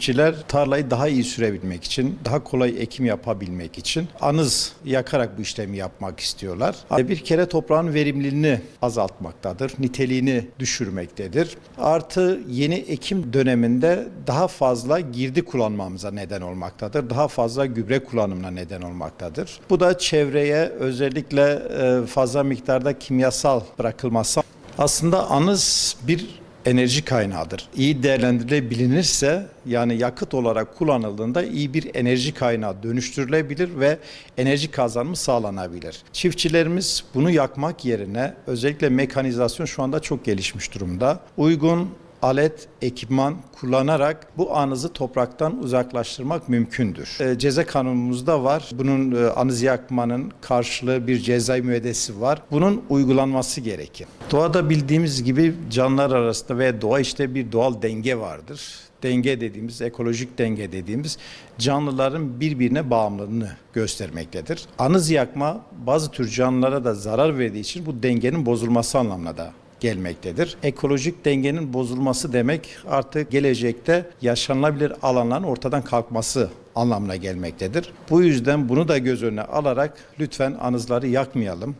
çiftçiler tarlayı daha iyi sürebilmek için, daha kolay ekim yapabilmek için anız yakarak bu işlemi yapmak istiyorlar. Bir kere toprağın verimliliğini azaltmaktadır, niteliğini düşürmektedir. Artı yeni ekim döneminde daha fazla girdi kullanmamıza neden olmaktadır. Daha fazla gübre kullanımına neden olmaktadır. Bu da çevreye özellikle e, fazla miktarda kimyasal bırakılması aslında anız bir enerji kaynağıdır. İyi değerlendirilebilinirse yani yakıt olarak kullanıldığında iyi bir enerji kaynağı dönüştürülebilir ve enerji kazanımı sağlanabilir. Çiftçilerimiz bunu yakmak yerine özellikle mekanizasyon şu anda çok gelişmiş durumda. Uygun alet, ekipman kullanarak bu anızı topraktan uzaklaştırmak mümkündür. E, ceza kanunumuzda var. Bunun e, anız yakmanın karşılığı bir ceza müeyyidesi var. Bunun uygulanması gerekir. Doğada bildiğimiz gibi canlılar arasında ve doğa işte bir doğal denge vardır. Denge dediğimiz, ekolojik denge dediğimiz canlıların birbirine bağımlılığını göstermektedir. Anız yakma bazı tür canlılara da zarar verdiği için bu dengenin bozulması anlamına da gelmektedir. Ekolojik dengenin bozulması demek artık gelecekte yaşanılabilir alanların ortadan kalkması anlamına gelmektedir. Bu yüzden bunu da göz önüne alarak lütfen anızları yakmayalım.